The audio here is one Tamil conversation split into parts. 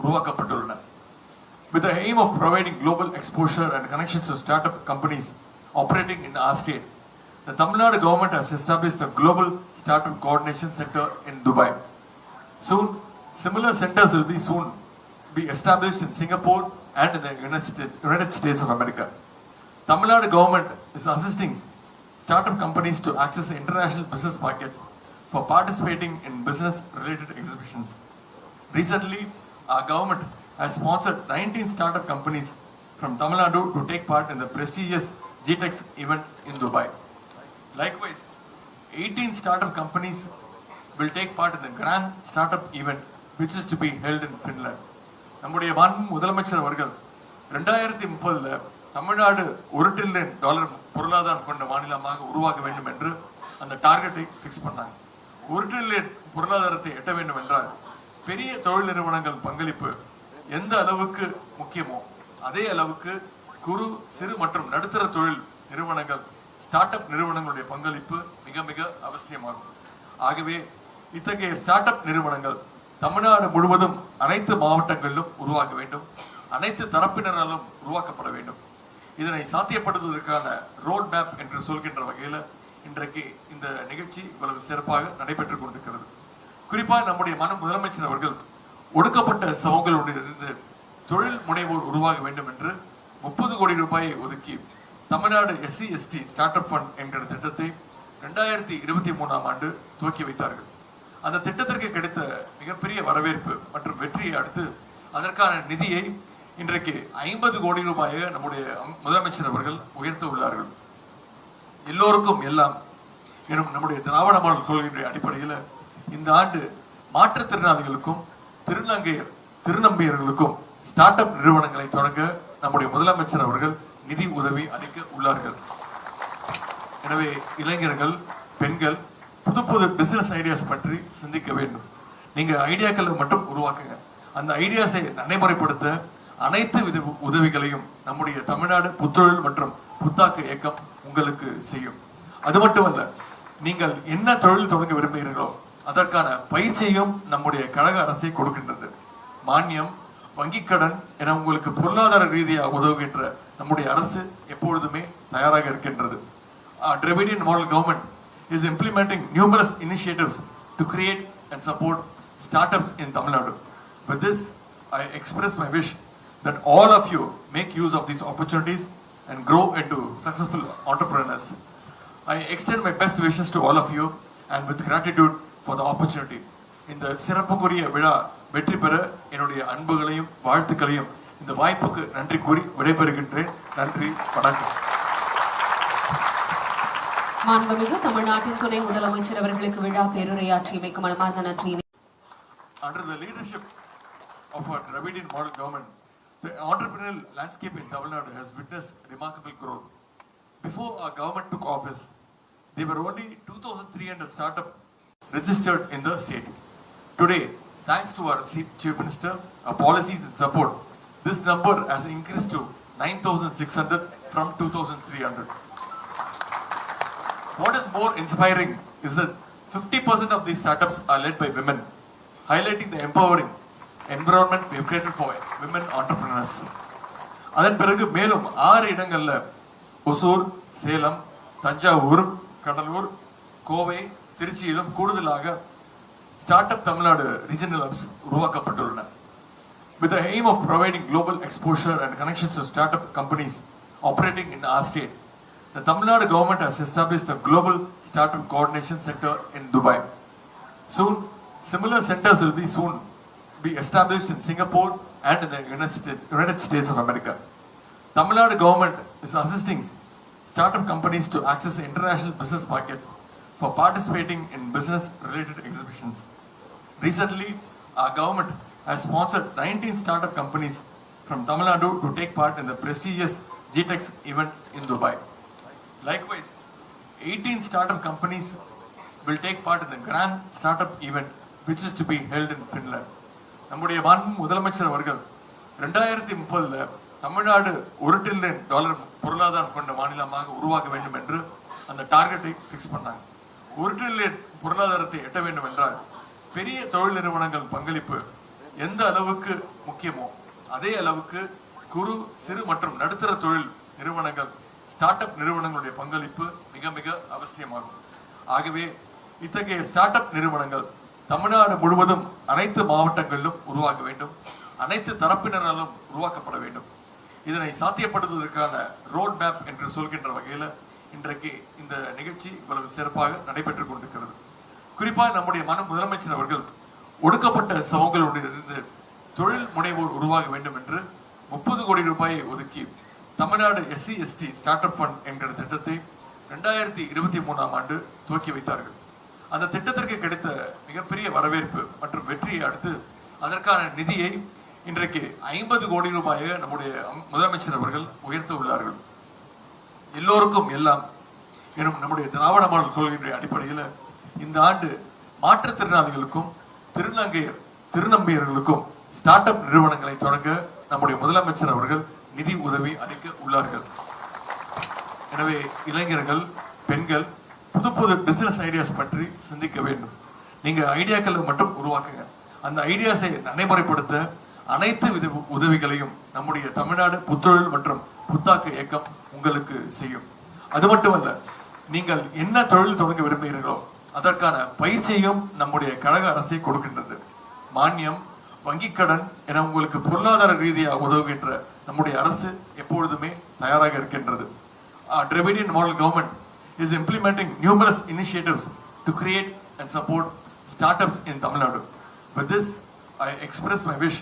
உருவாக்கப்பட்டுள்ளன with the aim of providing global exposure and connections to startup companies operating in our state. The Tamil Nadu government has established the Global Startup Coordination Center in Dubai. Soon, similar centers will be soon be established in Singapore and in the United States, United States of America. Tamil Nadu government is assisting startup companies to access international business markets for participating in business-related exhibitions. Recently, our government has sponsored 19 startup companies from Tamil Nadu to take part in the prestigious GTEX event in Dubai. Likewise, 18 startup companies will take part in the Grand Startup event which is to be held in Finland. நம்முடைய மாண்பு முதலமைச்சர் அவர்கள் ரெண்டாயிரத்தி முப்பதுல தமிழ்நாடு ஒரு டிரில்லியன் டாலர் பொருளாதாரம் கொண்ட மாநிலமாக உருவாக்க வேண்டும் என்று அந்த டார்கெட்டை ஃபிக்ஸ் பண்ணாங்க ஒரு டிரில்லியன் பொருளாதாரத்தை எட்ட வேண்டும் என்றால் பெரிய தொழில் நிறுவனங்கள் பங்களிப்பு எந்த அளவுக்கு முக்கியமோ அதே அளவுக்கு குறு சிறு மற்றும் நடுத்தர தொழில் நிறுவனங்கள் ஸ்டார்ட் அப் நிறுவனங்களுடைய பங்களிப்பு மிக மிக அவசியமாகும். ஆகவே இத்தகைய ஸ்டார்ட் அப் நிறுவனங்கள் தமிழ்நாடு முழுவதும் அனைத்து மாவட்டங்களிலும் உருவாக்க வேண்டும். அனைத்து தரப்பினராலும் உருவாக்கப்பட வேண்டும். இதனை சாத்தியப்படுத்துவதற்கான ரோட் மேப் என்று சொல்கின்ற வகையில் இன்றைக்கு இந்த நிகழ்ச்சி இவ்வளவு சிறப்பாக நடைபெற்றுக் கொண்டிருக்கிறது. குறிப்பாக நம்முடைய மன முதலமைச்சர் அவர்கள் ஒடுக்கப்பட்ட சமூகங்களிலிருந்து தொழில் முனைவோர் உருவாக வேண்டும் என்று முப்பது கோடி ரூபாயை ஒதுக்கி Tamil Nadu SC ST start up fund என்கிற திட்டத்தை ரெண்டாயிரத்தி இருபத்தி மூணாம் ஆண்டு துவக்கி வைத்தார்கள். அந்த திட்டத்திற்கு கிடைத்த மிகப்பெரிய வரவேற்பு மற்றும் வெற்றியை அடுத்து அதற்கான நிதியை இன்றைக்கு ஐம்பது கோடி ரூபாயை நம்முடைய முதலமைச்சர் அவர்கள் உயர்த்த உள்ளார்கள். எல்லோருக்கும் எல்லாம் எனும் நம்முடைய திராவிட மாடல் கொள்கையினுடைய அடிப்படையில் இந்த ஆண்டு மாற்றுத்திறனாளிகளுக்கும் திருநங்கையர் திருநம்பியர்களுக்கும் ஸ்டார்ட் அப் நிறுவனங்களை தொடங்க நம்முடைய முதலமைச்சர் அவர்கள் நிதி உதவி அளிக்க உள்ளார்கள். எனவே இளைஞர்கள் பெண்கள் புது புது பிசினஸ் ஐடியாஸ் பற்றி சிந்திக்க வேண்டும். நீங்க ஐடியாக்களை மட்டும் உருவாக்குங்க. அந்த ஐடியாஸை நடைமுறைப்படுத்த அனைத்து வித உதவிகளையும் நம்முடைய தமிழ்நாடு புத்தொழில் மற்றும் புத்தாக்க இயக்கம் உங்களுக்கு செய்யும். அது மட்டுமல்ல நீங்கள் என்ன தொழில் தொடங்க விரும்புகிறீர்களோ அதற்கான பயிற்சியையும் நம்முடைய கழக அரசை கொடுக்கின்றது மானியம் வங்கிக் கடன் என உங்களுக்கு பொருளாதார ரீதியாக உதவுகின்ற நம்முடைய அரசு எப்பொழுதுமே தயாராக இருக்கின்றது Dravidian model government is implementing numerous initiatives to create and support start ups in Tamil Nadu with this I express my wish that all of you make use of these opportunities and grow into successful entrepreneurs. I extend my best wishes to all of you and with gratitude for the opportunity. இந்த சிறப்புக்குரிய விழா வெற்றி பெற என்னுடைய அன்புகளையும் வாழ்த்துக்களையும் இந்த வாய்ப்புக்கு நன்றி கூறி விடைபெறுகின்றேன் நன்றி வணக்கம் மாண்புமிகு தமிழ்நாட்டின் துணை முதலமைச்சர் அவர்களுக்கு விழா பேருரையாற்றியமைக்கு மனமார்ந்த நன்றியினை Under the leadership of our Dravidian model government, the entrepreneurial landscape in Tamil Nadu has witnessed remarkable growth. Before our government took office, there were only 2,300 startups registered in the state. Today, thanks to our se- Chief Minister, our policies and support, this number has increased to 9,600 from 2,300. What is more inspiring is that 50% of these startups are led by women, highlighting the empowering environment we have created for women entrepreneurs. அதன் பிறகு மேலும் ஆறு இடங்கள்ல ஒசூர் சேலம் தஞ்சாவூர் கடலூர் கோவை திருச்சியிலும் கூடுதலாக start up Tamil Nadu regional hubs உருவாக்கப்பட்டுள்ளன with the aim of providing global exposure and connections to startup companies operating in our state. The Tamil Nadu government has established the Global Startup Coordination Center in Dubai. Soon, similar centers will be soon be established in Singapore and in the United States, United States of America. Tamil Nadu government is assisting startup companies to access international business markets for participating in business-related exhibitions. Recently, our government has sponsored 19 startup companies from Tamil Nadu to take part in the prestigious GTEX event in Dubai. Likewise, 18 startup companies will take part in the Grand Startup event which is to be held in Finland. நம்முடைய மாண்பு முதலமைச்சர் அவர்கள் ரெண்டாயிரத்தி முப்பதுல தமிழ்நாடு ஒரு டில்லியன் டாலர் பொருளாதாரம் கொண்ட மாநிலமாக உருவாக்க வேண்டும் என்று அந்த டார்கெட்டை ஃபிக்ஸ் பண்ணாங்க ஒரு ட்ரில்லியன் பொருளாதாரத்தை எட்ட வேண்டும் என்றால் பெரிய தொழில் நிறுவனங்கள் பங்களிப்பு எந்த அளவுக்கு முக்கியமோ அதே அளவுக்கு குறு சிறு மற்றும் நடுத்தர தொழில் நிறுவனங்கள் ஸ்டார்ட் அப் நிறுவனங்களுடைய பங்களிப்பு மிக மிக அவசியமாகும். ஆகவே இத்தகைய ஸ்டார்ட் அப் நிறுவனங்கள் தமிழ்நாடு முழுவதும் அனைத்து மாவட்டங்களிலும் உருவாக்க வேண்டும். அனைத்து தரப்பினராலும் உருவாக்கப்பட வேண்டும். இதனை சாத்தியப்படுத்துவதற்கான ரோட் மேப் என்று சொல்கின்ற வகையில் இன்றைக்கு இந்த நிகழ்ச்சி இவ்வளவு சிறப்பாக நடைபெற்றுக் கொண்டிருக்கிறது. குறிப்பாக நம்முடைய மன முதலமைச்சர் அவர்கள் ஒடுக்கப்பட்ட சமூகங்களிலிருந்து தொழில் முனைவோர் உருவாக வேண்டும் என்று முப்பது கோடி ரூபாயை ஒதுக்கி Tamil Nadu SC ST start up fund என்கிற திட்டத்தை ரெண்டாயிரத்தி இருபத்தி மூணாம் ஆண்டு துவக்கி வைத்தார்கள். அந்த திட்டத்திற்கு கிடைத்த மிகப்பெரிய வரவேற்பு மற்றும் வெற்றியை அடுத்து அதற்கான நிதியை இன்றைக்கு ஐம்பது கோடி ரூபாயை நம்முடைய முதலமைச்சர் அவர்கள் உயர்த்த உள்ளார்கள். எல்லோருக்கும் எல்லாம் எனும் நம்முடைய திராவிட மாடல் கொள்கையினுடைய அடிப்படையில் இந்த ஆண்டு மாற்றுத்திறனாளிகளுக்கும் திருநங்கையர் திருநம்பியர்களுக்கும் ஸ்டார்ட் அப் நிறுவனங்களை தொடங்க நம்முடைய முதலமைச்சர் அவர்கள் நிதி உதவி அளிக்க உள்ளார்கள். எனவே இளைஞர்கள் பெண்கள் புது புது பிசினஸ் ஐடியாஸ் பற்றி சிந்திக்க வேண்டும். நீங்க ஐடியாக்களை மட்டும் உருவாக்குங்க. அந்த ஐடியாஸை நடைமுறைப்படுத்த அனைத்து வித உதவிகளையும் நம்முடைய தமிழ்நாடு புத்தொழில் மற்றும் புத்தாக்க இயக்கம் உங்களுக்கு செய்யும் அது மட்டுமல்ல நீங்கள் என்ன தொழில் தொடங்க விரும்புகிறீர்களோ அதற்கான பயிற்சியையும் நம்முடைய கழக அரசை கொடுக்கின்றது மானியம் வங்கிக் கடன் என உங்களுக்கு பொருளாதார ரீதியாக உதவுகின்ற நம்முடைய அரசு எப்பொழுதுமே தயாராக இருக்கின்றது Dravidian model government is implementing numerous initiatives to create and support start ups in Tamil Nadu with this I express my wish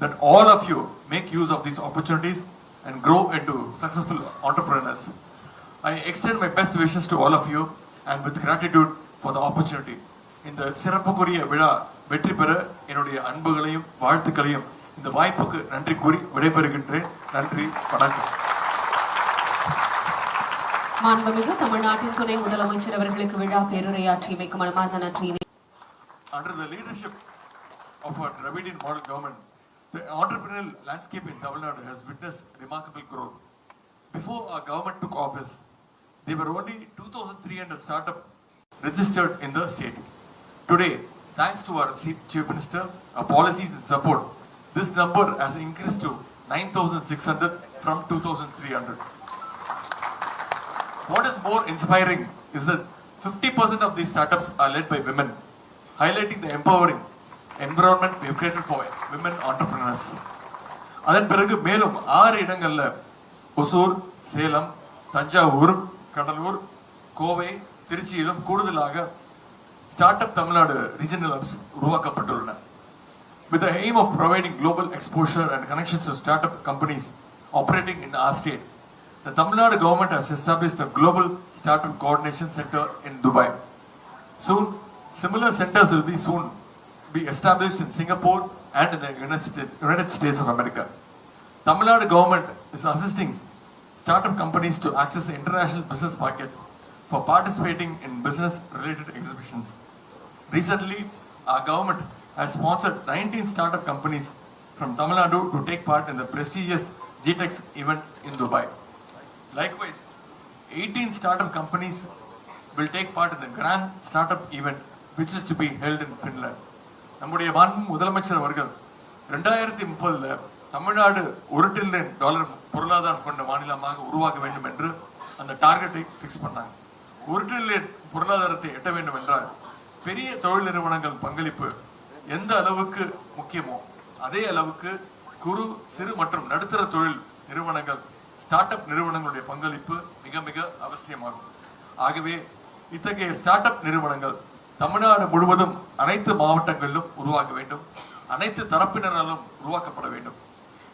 that all of you make use of these opportunities and grow into successful entrepreneurs. I extend my best wishes to all of you and with gratitude for the opportunity. இந்த சிறப்புக்குரிய விழா வெற்றி பெற என்னுடைய அன்புகளையும் வாழ்த்துக்களையும் இந்த வாய்ப்புக்கு நன்றி கூறி விடைபெறுகின்றேன் நன்றி வணக்கம் மாண்புமிகு தமிழ்நாட்டின் துணை முதலமைச்சர் அவர்களுக்கு விழா பேருரையாற்றியமைக்கு மனமார்ந்த நன்றியினை Under the leadership of our Dravidian model government, the entrepreneurial landscape in Tamil Nadu has witnessed remarkable growth. Before our government took office, there were only 2,300 startups registered in the state. Today, thanks to our Chief Minister, our policies and support, this number has increased to 9,600 from 2,300. What is more inspiring is that 50% of these startups are led by women, highlighting the empowering environment we created for women entrepreneurs அதன் பிறகு மேலும் ஆறு இடங்களில் ஒசூர் சேலம் தஞ்சாவூர் கடலூர் கோவை திருச்சியிலும் கூடுதலாக start up Tamil Nadu regional hubs உருவாக்கப்பட்டுள்ளன with the aim of providing global exposure and connections to start up companies operating in our state The Tamil Nadu government has established the Global Startup Coordination Center in Dubai. Soon, similar centers will be soon be established in Singapore and in the United States, United States of America. Tamil Nadu government is assisting startup companies to access international business markets for participating in business-related exhibitions. Recently, our government has sponsored 19 startup companies from Tamil Nadu to take part in the prestigious GTEX event in Dubai. Likewise, 18 startup companies will take part in the Grand Startup event which is to be held in Finland. நம்முடைய மாண்பு முதலமைச்சர் அவர்கள் ரெண்டாயிரத்தி முப்பதுல தமிழ்நாடு ஒரு டில்லியன் டாலர் பொருளாதாரம் கொண்ட மாநிலமாக உருவாக வேண்டும் என்று அந்த டார்கெட்டை ஃபிக்ஸ் பண்ணாங்க. ஒரு ட்ரில்லியன் பொருளாதாரத்தை எட்ட வேண்டும் என்றால் பெரிய தொழில் நிறுவனங்கள் பங்களிப்பு எந்த அளவுக்கு முக்கியமோ அதே அளவுக்கு குறு சிறு மற்றும் நடுத்தர தொழில் நிறுவனங்கள் ஸ்டார்ட் அப் நிறுவனங்களுடைய பங்களிப்பு மிக மிக அவசியமாகும். ஆகவே இத்தகைய ஸ்டார்ட் அப் நிறுவனங்கள் தமிழ்நாடு முழுவதும் அனைத்து மாவட்டங்களிலும் உருவாக வேண்டும். அனைத்து தரப்பினராலும் உருவாக்கப்பட வேண்டும்.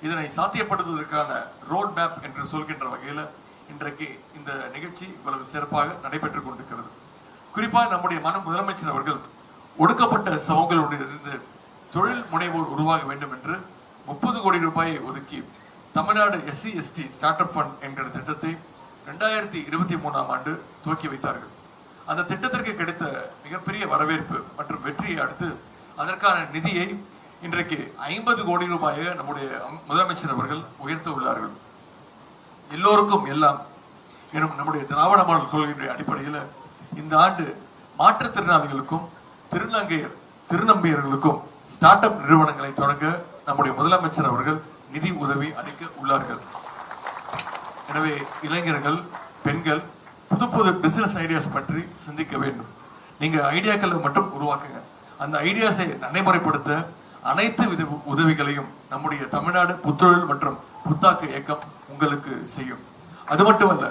இதனை சாத்தியப்படுத்துவதற்கான ரோட் மேப் என்று சொல்கின்ற வகையில் இன்றைக்கு இந்த நிகழ்ச்சி இவ்வளவு சிறப்பாக நடைபெற்றுக் கொண்டிருக்கிறது. குறிப்பாக நம்முடைய மன முதலமைச்சர் அவர்கள் ஒடுக்கப்பட்ட சமூகங்களிலிருந்து தொழில் முனைவோர் உருவாக வேண்டும் என்று முப்பது கோடி ரூபாயை ஒதுக்கி Tamil Nadu SC ST start up fund என்கிற திட்டத்தை ரெண்டாயிரத்தி இருபத்தி மூணாம் ஆண்டு துவக்கி வைத்தார்கள். அந்த திட்டத்திற்கு கிடைத்த மிகப்பெரிய வரவேற்பு மற்றும் வெற்றியை அடுத்து அதற்கான நிதியை இன்றைக்கு ஐம்பது கோடி ரூபாயை நம்முடைய முதலமைச்சர் அவர்கள் உயர்த்த உள்ளார்கள். எல்லோருக்கும் எல்லாம் எனும் நம்முடைய திராவிட மாடல் கொள்கையினுடைய அடிப்படையில் இந்த ஆண்டு மாற்றுத்திறனாளிகளுக்கும் திருநங்கையர் திருநம்பியர்களுக்கும் ஸ்டார்ட் அப் நிறுவனங்களை தொடங்க நம்முடைய முதலமைச்சர் அவர்கள் நிதி உதவி அளிக்க உள்ளார்கள். எனவே இளைஞர்கள் பெண்கள் புது புது பிசினஸ் ஐடியாஸ் பற்றி சிந்திக்க வேண்டும். நீங்க ஐடியாக்களை மட்டும் உருவாக்குங்க. அந்த ஐடியாஸை நடைமுறைப்படுத்த அனைத்து வித உதவிகளையும் நம்முடைய தமிழ்நாடு புத்தொழில் மற்றும் புத்தாக்க இயக்கம் உங்களுக்கு செய்யும். அது மட்டுமல்ல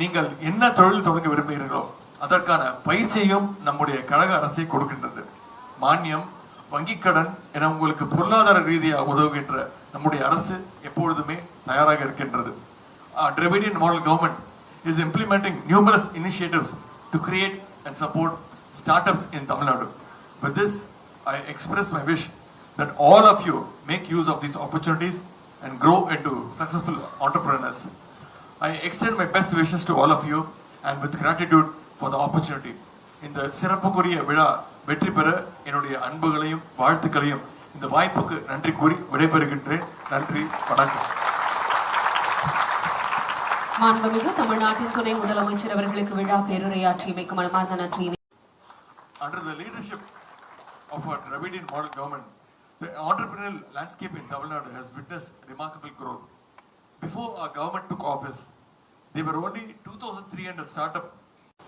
நீங்கள் என்ன தொழில் தொடங்க விரும்புகிறீர்களோ அதற்கான பயிற்சியையும் நம்முடைய கழக அரசை கொடுக்கின்றது. மானியம் வங்கிக் கடன் என உங்களுக்கு பொருளாதார ரீதியாக உதவுகின்ற நம்முடைய அரசு எப்பொழுதுமே தயாராக இருக்கின்றது. our Dravidian is implementing numerous initiatives to create and support startups in Tamil Nadu. With this, I express my wish that all of you make use of these opportunities and grow into successful entrepreneurs. I extend my best wishes to all of you and with gratitude for the opportunity. இந்த சிறப்புக்குரிய விழா வெற்றி பெற என்னுடைய அன்புகளையும் வாழ்த்துக்களையும் இந்த வாய்ப்புக்கு நன்றி கூறி விடைபெறுகின்றேன் நன்றி வணக்கம் மாண்புமிகு தமிழ்நாட்டின் துணை முதலமைச்சர் அவர்களுக்கு விழா பேருரையாற்றியமைக்கு மனமார்ந்த நன்றியினை Under the leadership of our Dravidian model government, the entrepreneurial landscape in Tamil Nadu has witnessed remarkable growth. Before our government took office, there were only 2,300 startups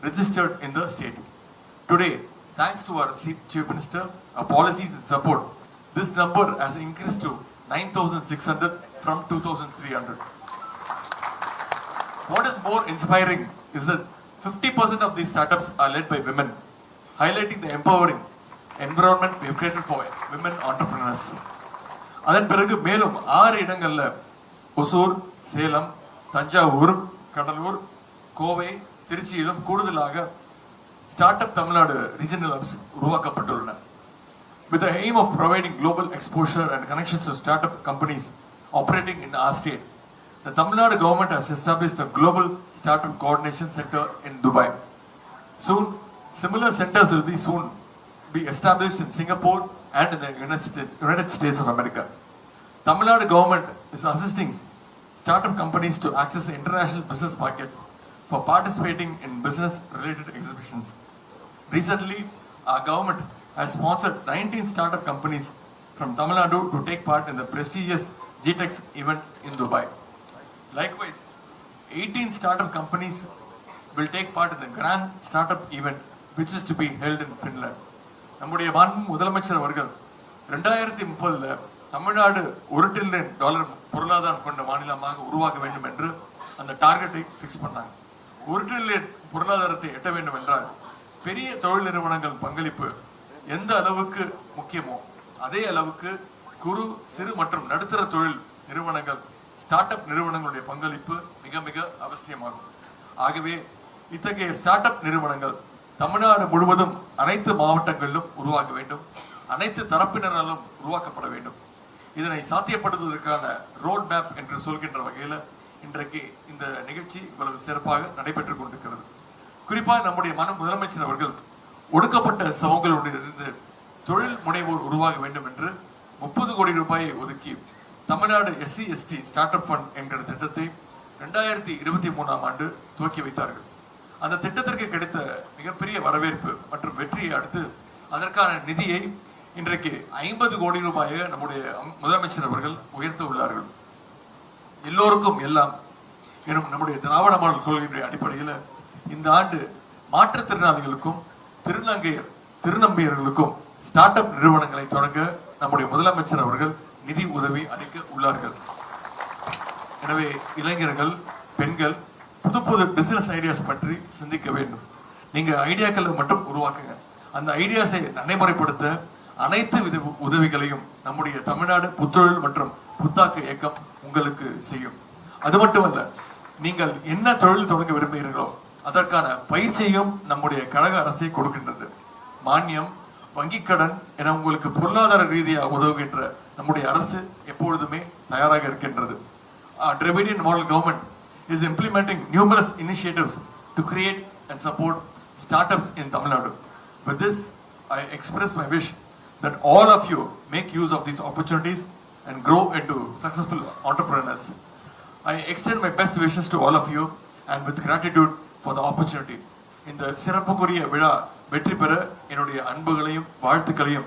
registered in the state. Today, thanks to our Chief Chief Minister, our policies and support, this number has increased to 9,600 from 2,300. What is more inspiring is that 50% of these startups are led by women, highlighting the empowering environment we have created for women entrepreneurs. அதன் பிறகு மேலும் ஆறு இடங்கள்ல ஒசூர் சேலம் தஞ்சாவூர் கடலூர் கோவை திருச்சியிலும் கூடுதலாக start up Tamil Nadu regional hubs உருவாக்கப்பட்டுள்ளன With the aim of providing global exposure and connections to startup companies operating in our state, the Tamil Nadu government has established the Global Startup Coordination Center in Dubai. Soon, similar centers will be soon be established in Singapore and in the United States, United States of America. Tamil Nadu government is assisting startup companies to access international business markets for participating in business-related exhibitions. Recently, our government has sponsored 19 startup companies from Tamil Nadu to take part in the prestigious GTEX event in Dubai. Likewise, 18 startup companies will take part in the Grand Startup event which is to be held in Finland. நம்முடைய மாண்பு முதலமைச்சர் அவர்கள் ரெண்டாயிரத்தி முப்பதில் தமிழ்நாடு ஒரு ட்ரில்லியன் டாலர் பொருளாதாரம் கொண்ட மாநிலமாக உருவாக்க வேண்டும் என்று அந்த டார்கெட்டை ஃபிக்ஸ் பண்ணாங்க ஒரு ட்ரில்லியன் பொருளாதாரத்தை எட்ட வேண்டும் என்றால் பெரிய தொழில் நிறுவனங்கள் பங்களிப்பு எந்த அளவுக்கு முக்கியமோ அதே அளவுக்கு குறு சிறு மற்றும் நடுத்தர தொழில் நிறுவனங்கள் ஸ்டார்ட் அப் நிறுவனங்களுடைய பங்களிப்பு மிக மிக அவசியமாகும். ஆகவே இத்தகைய ஸ்டார்ட் அப் நிறுவனங்கள் தமிழ்நாடு முழுவதும் அனைத்து மாவட்டங்களிலும் உருவாக்க வேண்டும். அனைத்து தரப்பினராலும் உருவாக்கப்பட வேண்டும். இதனை சாத்தியப்படுத்துவதற்கான ரோட் மேப் என்று சொல்கின்ற வகையில் இன்றைக்கு இந்த நிகழ்ச்சி இவ்வளவு சிறப்பாக நடைபெற்றுக் கொண்டிருக்கிறது. குறிப்பாக நம்முடைய மன முதலமைச்சர் அவர்கள் ஒடுக்கப்பட்ட சமூகங்களிலிருந்து தொழில் முனைவோர் உருவாக வேண்டும் என்று முப்பது கோடி ரூபாயை ஒதுக்கி Tamil Nadu SC ST start up fund என்கிற திட்டத்தை ரெண்டாயிரத்தி இருபத்தி மூணாம் ஆண்டு துவக்கி வைத்தார்கள். அந்த திட்டத்திற்கு கிடைத்த மிகப்பெரிய வரவேற்பு மற்றும் வெற்றியை அடுத்து அதற்கான நிதியை இன்றைக்கு ஐம்பது கோடி ரூபாயை நம்முடைய முதலமைச்சர் அவர்கள் உயர்த்த உள்ளார்கள். எல்லோருக்கும் எல்லாம் எனும் நம்முடைய திராவிட மாடல் கொள்கையினுடைய அடிப்படையில் இந்த ஆண்டு மாற்றுத்திறனாளிகளுக்கும் திருநங்கையர் திருநம்பியர்களுக்கும் ஸ்டார்ட் அப் நிறுவனங்களை தொடங்க நம்முடைய முதலமைச்சர் அவர்கள் நிதி உதவி அளிக்க உள்ளார்கள். எனவே இளைஞர்கள் பெண்கள் புது புது பிசினஸ் ஐடியாஸ் பற்றி சிந்திக்க வேண்டும். நீங்க ஐடியாக்களை மட்டும் உருவாக்குங்க. அந்த ஐடியாஸை நடைமுறைப்படுத்த அனைத்து வித உதவிகளையும் நம்முடைய தமிழ்நாடு புத்தொழில் மற்றும் புத்தாக்க இயக்கம் உங்களுக்கு செய்யும். அது மட்டுமல்ல நீங்கள் என்ன தொழில் தொடங்க விரும்புகிறீர்களோ அதற்கான பயிற்சியையும் நம்முடைய கழக அரசை கொடுக்கின்றது. மானியம் வங்கிக் கடன் என உங்களுக்கு பொருளாதார ரீதியாக உதவுகின்ற நம்முடைய அரசு எப்பொழுதுமே தயாராக இருக்கின்றது Dravidian model government is implementing numerous initiatives to create and support start ups in Tamil Nadu with this I express my wish that all of you make use of these opportunities and grow into successful entrepreneurs. I extend my best wishes to all of you and with gratitude for the opportunity. இந்த சிறப்புக்குரிய விழா வெற்றி பெற என்னுடைய அன்புகளையும் வாழ்த்துக்களையும்